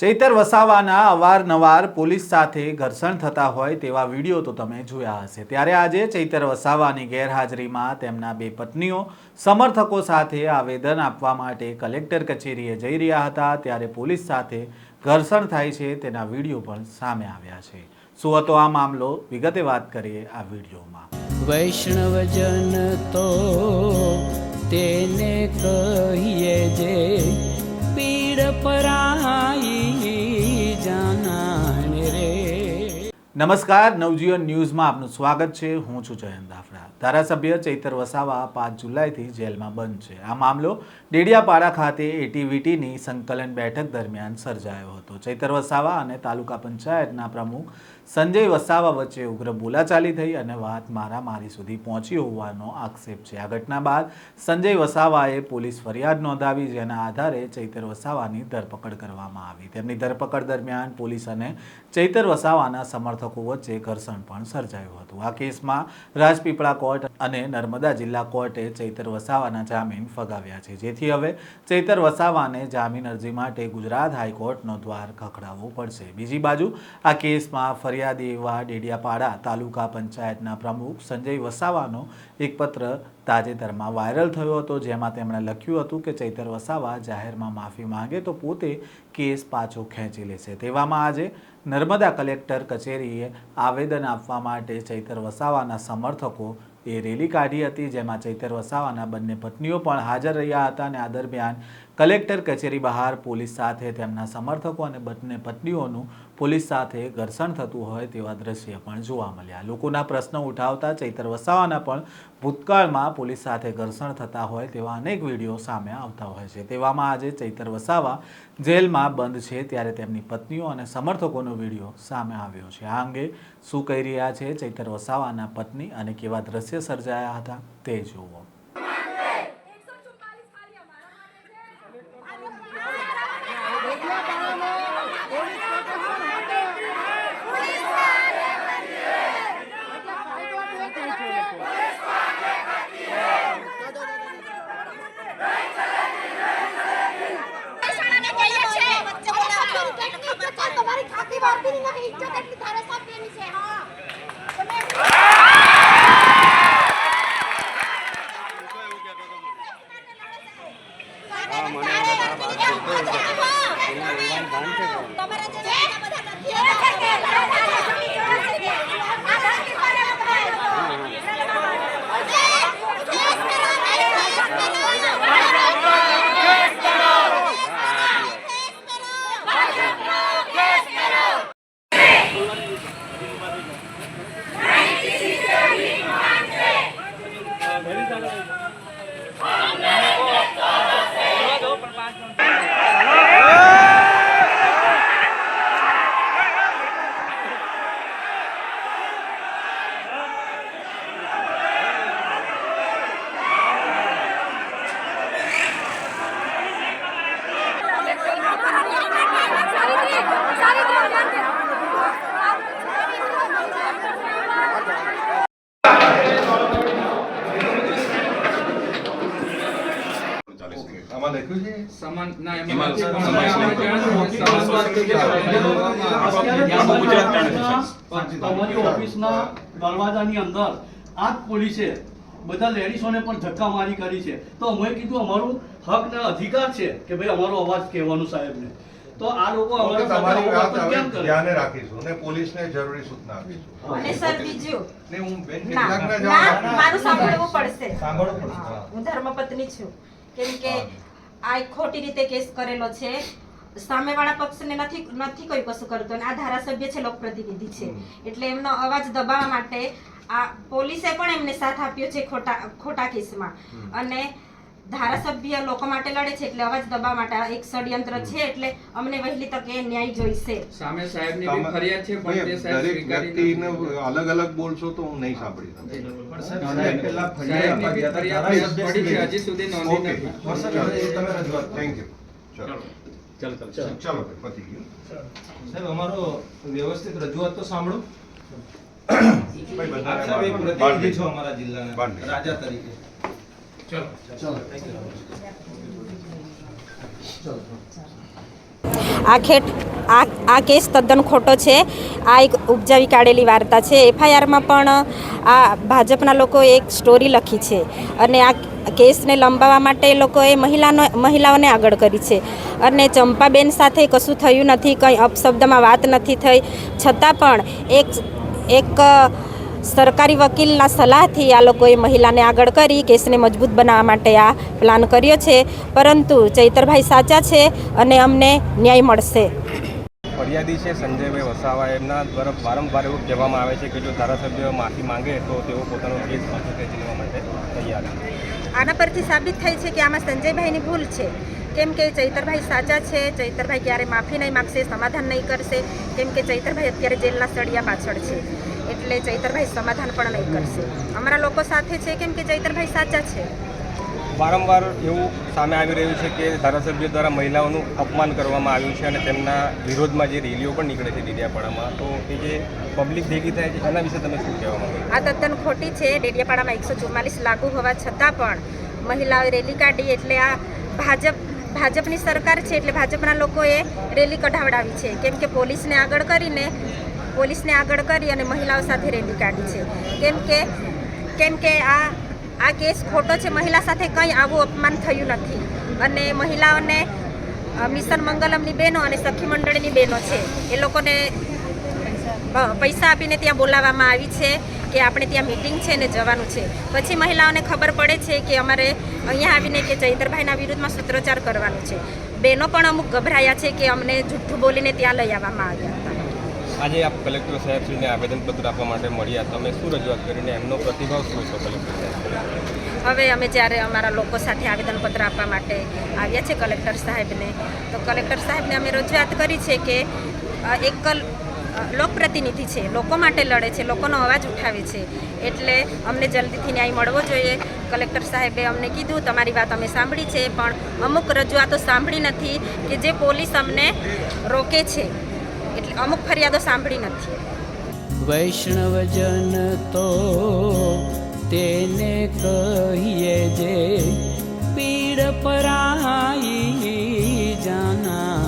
ચૈતર વસાવાના અવારનવાર પોલીસ સાથે ઘર્ષણ થતા હોય તેવા વીડિયો તો તમે જોયા હશે. ત્યારે આજે ચૈતર વસાવાની ગેરહાજરીમાં તેમના બે પત્નીઓ સમર્થકો સાથે આવેદન આપવા માટે કલેક્ટર કચેરીએ જઈ રહ્યા હતા. ત્યારે પોલીસ સાથે ઘર્ષણ થાય છે તેના વીડિયો પણ સામે આવ્યા છે. શું હતો આ મામલો? વિગતે વાત કરીએ આ વિડીયોમાં. વૈષ્ણવજન તો તેને કહીએ જે પીડ પરાઈ જાનાને રે. નમસ્કાર, નવજીવન ન્યૂઝમાં આપનું સ્વાગત છે. હું છું જયંત દાફડા. ધારાસભ્ય ચૈતર વસાવા પાંચ જુલાઈથી જેલમાં બંધ છે. આ મામલો ડેડિયાપાડા ખાતે એટીવીટીની સંકલન બેઠક દરમિયાન સર્જાયો હતો. ચૈતર વસાવા અને તાલુકા પંચાયતના પ્રમુખ સંજય વસાવા વચ્ચે ઉગ્ર બોલાચાલી થઈ અને વાત મારામારી સુધી પહોંચી હોવાનો આક્ષેપ છે. આ ઘટના બાદ સંજય વસાવાએ પોલીસ ફરિયાદ નોંધાવી જેના આધારે ચૈતર વસાવાની ધરપકડ કરવામાં આવી. તેમની ધરપકડ દરમિયાન પોલીસ અને ચૈતર વસાવાના સમર્થકો વચ્ચે ઘર્ષણ પણ સર્જાયું હતું. આ કેસમાં રાજપીપળા કોર્ટ અને નર્મદા જિલ્લા કોર્ટે ચૈતર વસાવાના જામીન ફગાવ્યા છે. જેથી હવે ચૈતર વસાવાને જામીન અરજી માટે ગુજરાત હાઈકોર્ટનો દ્વાર ખખડાવવો પડશે. બીજી બાજુ આ કેસમાં ફરિયાદી એવા ડેડિયાપાડા તાલુકા પંચાયતના પ્રમુખ સંજય વસાવાનો એક પત્ર તાજેતરમાં વાયરલ થયો હતો, જેમાં તેમણે લખ્યું હતું કે ચૈતર વસાવા જાહેરમાં માફી માંગે તો પોતે કેસ પાછો ખેંચી લેશે. તેવામાં આજે નર્મદા કલેક્ટર કચેરીએ આવેદન આપવા માટે ચૈતર વસાવાના સમર્થકો એ રેલી કાઢી હતી, જેમાં ચૈતર વસાવાના બંને પત્નીઓ પણ હાજર રહ્યા હતા અને આ દરમિયાન કલેક્ટર કચેરી બહાર પોલીસ સાથે તેમના સમર્થકો અને બંને પત્નીઓનું પોલીસ સાથે ઘર્ષણ થતું હોય તેવા દ્રશ્ય પણ જોવા મળ્યા. લોકોના પ્રશ્નો ઉઠાવતા ચૈતર વસાવાના પણ ભૂતકાળમાં પોલીસ સાથે ઘર્ષણ થતા હોય તેવા અનેક વીડિયો સામે આવતા હોય છે. તેવામાં આજે ચૈતર વસાવા જેલમાં બંધ છે ત્યારે તેમની પત્નીઓ અને સમર્થકોનો વીડિયો સામે આવ્યો છે. આ અંગે શું કહી રહ્યા છે ચૈતર વસાવાના પત્ની અને કેવા દ્રશ્ય સર્જાયા હતા તે જુઓ. તમારી ખાકી વાળતી નહીં ઇજ્જત એટલી ધારાસભ્યની છે હા આમાં લખ્યું છે સમાન ના એમાં સમાજ. ઓફિસના દરવાજાની અંદર આ પોલીસે બધા લેડીઝોને પણ ધક્કા મારી કરી છે તો અમે કીધું અમારું હક ને અધિકાર છે કે ભાઈ અમારો અવાજ કહેવાનું સાહેબને તો આ લોકો અમારા તમારી વાત ધ્યાને રાખીશું ને પોલીસને જરૂરી સૂચના આપીશું અને સર બીજું ને હું બેન ના ના મારું સાંભળવું પડશે સાંભળવું પડશે હું ધર્મપત્ની છું કેમ કે આ ખોટી રીતે કેસ કરેલો છે. સામેવાળા પક્ષને નથી નથી કોઈ કશું કરતો અને આ ધારાસભ્ય છે લોકપ્રતિનિધિ છે. એટલે એમનો અવાજ દબાવવા માટે આ પોલીસે પણ એમને સાથ આપ્યો છે ખોટા ખોટા કેસમાં. અને ધારાસભ્ય લોકો માટે લડે છે એટલે અવાજ દબાવવા માટે એક ષડયંત્ર છે એટલે અમને વહેલી તકે ન્યાય જોઈશે. સામે સાહેબની બી ફરિયાદ છે પણ તે સાહેબ દરેક સ્વીકારી વ્યક્તિને અલગ અલગ બોલશો તો હું નહીં સાંભળી શકું. સાહેબની બી ફરિયાદ પડી છે હજી સુધી નોંધી નથી. તમે રજૂઆત થેન્ક યુ ચલો. ચાલો ચાલો. ચલો પતી ગયું. સાહેબ અમારો વ્યવસ્થિત રજૂઆત તો સાંભળો. ભાઈ આપ સાહેબ એક પ્રતિનિધિ છો અમારા જિલ્લાના રાજા તરીકે. આ ખેટ આ આ કેસ તદ્દન ખોટો છે. આ એક ઉપજાવી કાઢેલી વાર્તા છે. એફઆઈઆરમાં પણ આ ભાજપના લોકોએ એક સ્ટોરી લખી છે અને આ કેસને લંબાવવા માટે એ લોકોએ મહિલાનો મહિલાઓને આગળ કરી છે. અને ચંપાબેન સાથે કશું થયું નથી કંઈ અપશબ્દમાં વાત નથી થઈ. છતાં પણ એક એક સરકારી વકીલના સલાહથી આ લોકોએ મહિલાને આગળ કરી કેસને મજબૂત બનાવવા માટે આ પ્લાન કર્યો છે. પરંતુ ચૈતરભાઈ સાચા છે અને અમને ન્યાય મળશે. ફરિયાદી છે સંજયભાઈ વસાવા. એમના દ્વારા વારંવાર એવું કહેવામાં આવે છે કે જો ધારાસભ્ય માફી માંગે તો તેઓ પોતાનો કેસ પાછો ખેંચી લેવા માટે તૈયાર આના પરથી સાબિત થાય છે કે આમાં સંજયભાઈની ભૂલ છે. કેમ કે ચૈતરભાઈ સાચા છે ચૈતરભાઈ ક્યારે માફી નહીં માગશે સમાધાન નહીં કરશે કેમ કે ચૈતરભાઈ અત્યારે જેલના સળિયા પાછળ છે. એટલે ચૈતરભાઈ સમાધાન પણ નહીં કરશે. અમારા લોકો સાથે છે કેમ કે ચૈતરભાઈ સાચા છે. વારંવાર એવું સામે આવી રહ્યું છે કે ધારાસભ્ય દ્વારા મહિલાઓનું અપમાન કરવામાં આવ્યું છે અને તેમના વિરોધમાં જે રેલીઓ પણ નીકળે છે ડેડિયાપાડામાં. તો એ જે પબ્લિક ભેગી થાય છે એના વિશે તમે શું કહેવા માંગો આ તદ્દન ખોટી છે. ડેડિયાપાડામાં એકસો ચુમ્માલીસ લાગુ હોવા છતાં પણ મહિલાઓએ રેલી કાઢી એટલે આ ભાજપ ભાજપની સરકાર છે એટલે ભાજપના લોકોએ રેલી કઢાવડાવી છે. કેમ કે પોલીસને આગળ કરીને પોલીસને આગળ કરી અને મહિલાઓ સાથે રેલી કાઢી છે. કેમ કે કેમ કે આ આ કેસ ખોટો છે, મહિલા સાથે કંઈ આવું અપમાન થયું નથી. અને મહિલાઓને મિશન મંગલમની બહેનો અને સખી મંડળની બહેનો છે. એ લોકોને પૈસા આપીને ત્યાં બોલાવવામાં આવી છે કે આપણે ત્યાં મીટિંગ છે ને જવાનું છે. પછી મહિલાઓને ખબર પડે છે કે અમારે અહીંયા આવીને કે જયંતરભાઈના વિરુદ્ધમાં સૂત્રોચ્ચાર કરવાનું છે. બહેનો પણ અમુક ગભરાયા છે કે અમને જુઠ્ઠું બોલીને ત્યાં લઈ આવવામાં આવ્યા. આજે આપ કલેક્ટર સાહેબશ્રીને આવેદનપત્ર આપવા માટે મળ્યા. તમે શું રજૂઆત કરીને એમનો પ્રતિભાવ શું છો કલેક્ટર હવે અમે જ્યારે અમારા લોકો સાથે આવેદનપત્ર આપવા માટે આવ્યા છે કલેક્ટર સાહેબને, તો કલેક્ટર સાહેબને અમે રજૂઆત કરી છે કે એક લોકપ્રતિનિધિ છે, લોકો માટે લડે છે, લોકોનો અવાજ ઉઠાવે છે. એટલે અમને જલ્દીથી ન્યાય મળવો જોઈએ. કલેક્ટર સાહેબે અમને કીધું, તમારી વાત અમે સાંભળી છે, પણ અમુક રજૂઆતો સાંભળી નથી કે જે પોલીસ અમને રોકે છે. અમુક ફરિયાદો સાંભળી નથી. વૈષ્ણવજન તો તેને કહીએ જે પીડ પરાઈ જાના.